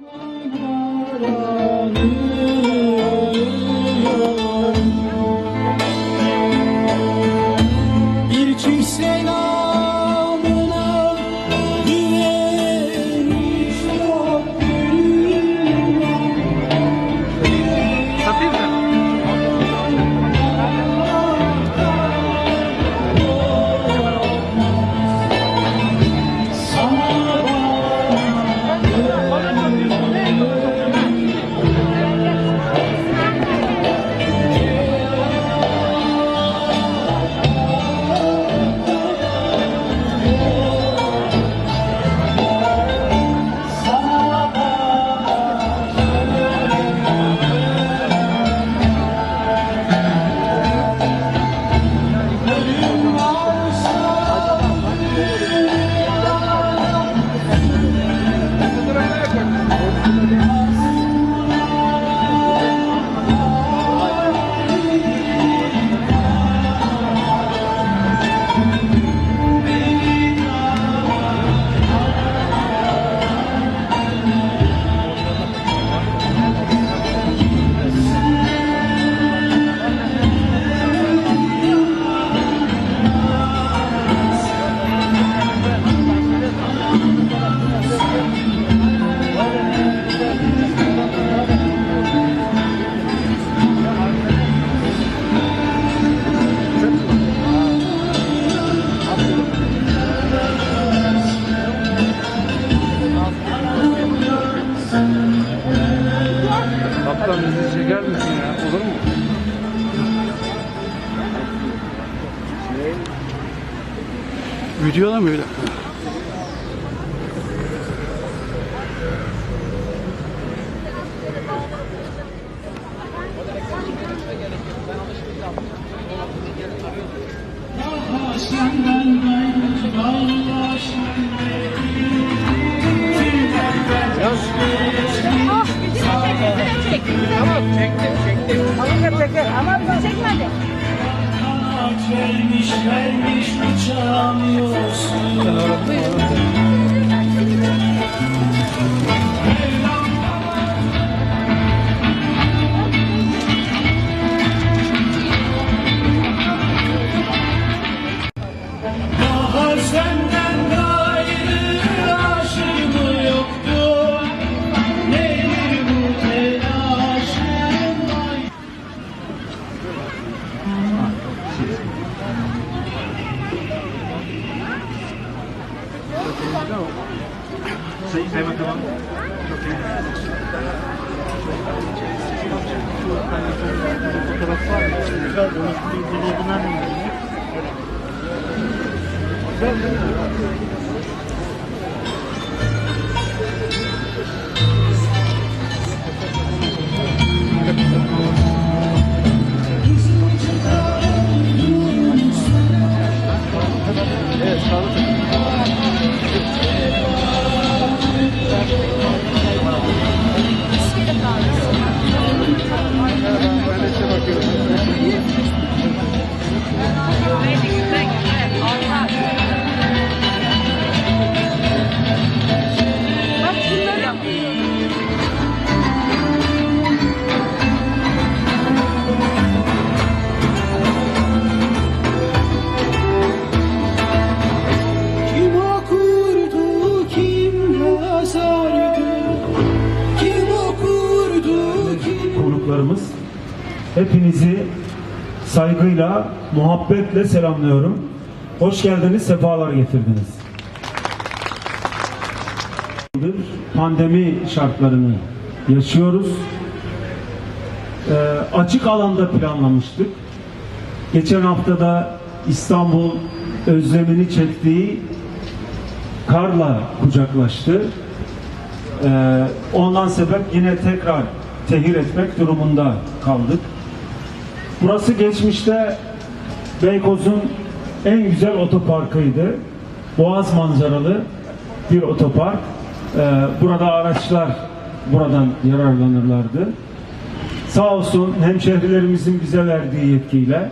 Thank you. Videoda mı öyle? Allah Tamam çektim çektim. Ama bizi çekmedi. vermiş vermiş uçamıyorsun Say bakalım. Fotoğraf var mı? Güzel. Onu bir buldum Evet, kim konuklarımız. Hepinizi saygıyla, muhabbetle selamlıyorum. Hoş geldiniz, sefalar getirdiniz. Pandemi şartlarını yaşıyoruz. Ee, açık alanda planlamıştık. Geçen haftada İstanbul özlemini çektiği karla kucaklaştı. Ee, ondan sebep yine tekrar tehir etmek durumunda kaldık. Burası geçmişte Beykoz'un en güzel otoparkıydı. Boğaz manzaralı bir otopark. Ee, burada araçlar buradan yararlanırlardı. Sağ olsun hemşehrilerimizin bize verdiği yetkiyle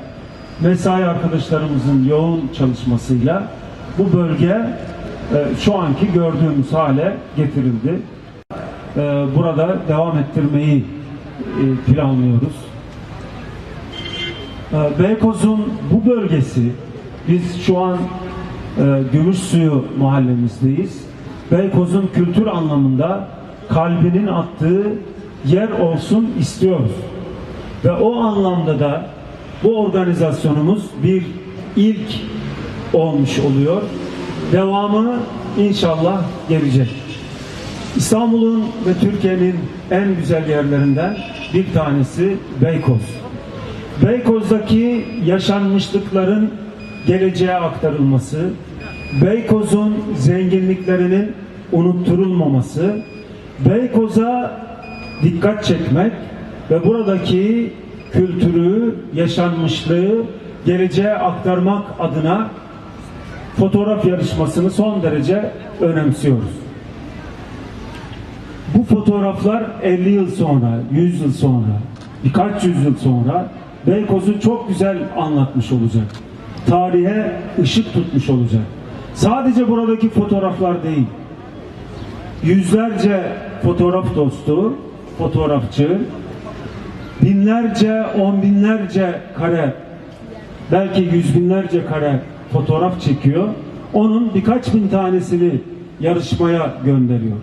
mesai arkadaşlarımızın yoğun çalışmasıyla bu bölge e, şu anki gördüğümüz hale getirildi. E, burada devam ettirmeyi e, planlıyoruz. E, Beykoz'un bu bölgesi, biz şu an e, Gümüşsuyu mahallemizdeyiz. Beykoz'un kültür anlamında kalbinin attığı yer olsun istiyoruz. Ve o anlamda da bu organizasyonumuz bir ilk olmuş oluyor. Devamı inşallah gelecek. İstanbul'un ve Türkiye'nin en güzel yerlerinden bir tanesi Beykoz. Beykoz'daki yaşanmışlıkların geleceğe aktarılması, Beykoz'un zenginliklerinin unutturulmaması, Beykoz'a dikkat çekmek ve buradaki kültürü, yaşanmışlığı geleceğe aktarmak adına fotoğraf yarışmasını son derece önemsiyoruz. Bu fotoğraflar 50 yıl sonra, 100 yıl sonra, birkaç yüzyıl sonra Beykoz'u çok güzel anlatmış olacak. Tarihe ışık tutmuş olacak. Sadece buradaki fotoğraflar değil. Yüzlerce fotoğraf dostu, fotoğrafçı, binlerce, on binlerce kare, belki yüz binlerce kare fotoğraf çekiyor. Onun birkaç bin tanesini yarışmaya gönderiyor.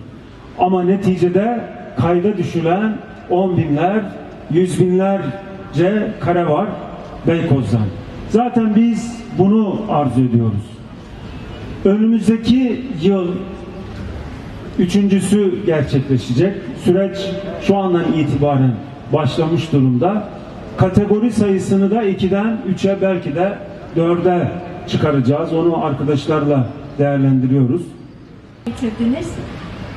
Ama neticede kayda düşülen on binler, yüz binlerce kare var Beykoz'dan. Zaten biz bunu arzu ediyoruz. Önümüzdeki yıl üçüncüsü gerçekleşecek. Süreç şu andan itibaren başlamış durumda. Kategori sayısını da 2'den 3'e belki de 4'e çıkaracağız. Onu arkadaşlarla değerlendiriyoruz. getirdiniz.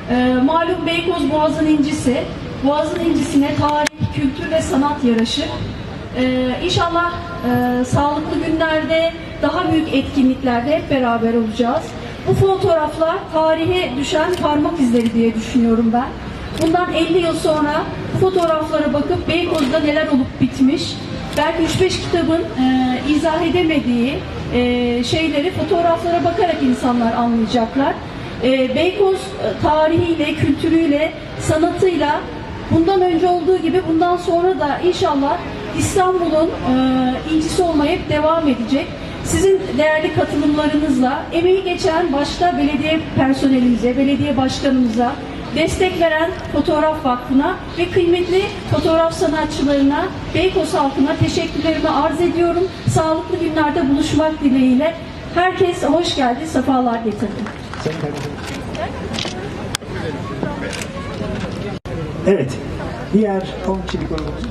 Ee, malum Beykoz Boğaz'ın incisi. Boğaz'ın incisine tarih, kültür ve sanat yaraşır. Ee, inşallah e, sağlıklı günlerde, daha büyük etkinliklerde hep beraber olacağız. Bu fotoğraflar tarihe düşen parmak izleri diye düşünüyorum ben. Bundan 50 yıl sonra bu fotoğraflara bakıp Beykoz'da neler olup bitmiş, belki 3-5 kitabın e, izah edemediği e, şeyleri fotoğraflara bakarak insanlar anlayacaklar. E, Beykoz e, tarihiyle, kültürüyle, sanatıyla bundan önce olduğu gibi bundan sonra da inşallah İstanbul'un e, incisi olmaya devam edecek. Sizin değerli katılımlarınızla emeği geçen başta belediye personelimize, belediye başkanımıza, destek veren Fotoğraf Vakfı'na ve kıymetli fotoğraf sanatçılarına, Beykoz halkına teşekkürlerimi arz ediyorum. Sağlıklı günlerde buluşmak dileğiyle. Herkes hoş geldi, sefalar getirdi. Evet. Diğer 10 kişilik grubumuz.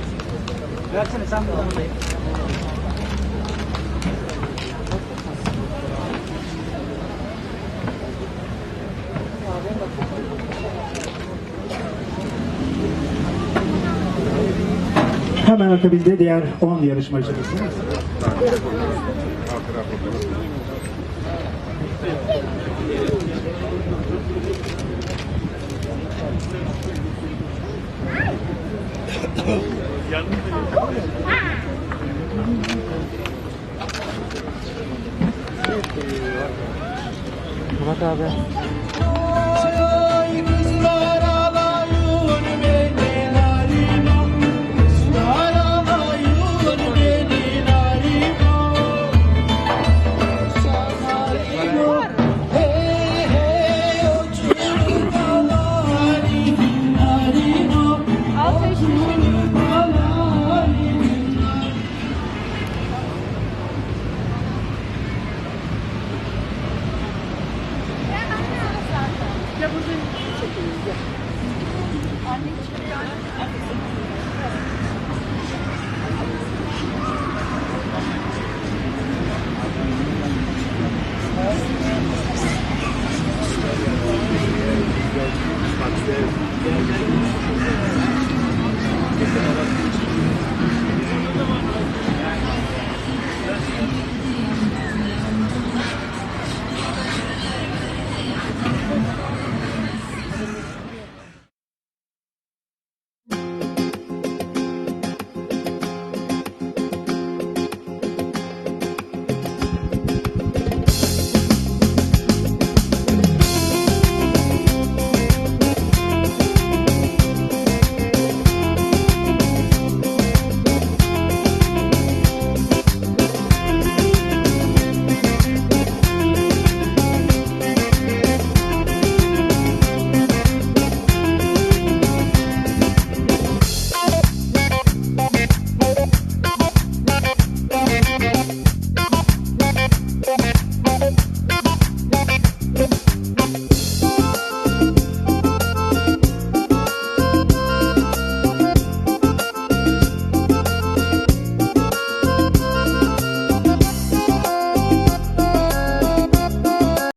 Hemen akabinde diğer 10 yarışmacımız. Murat abi.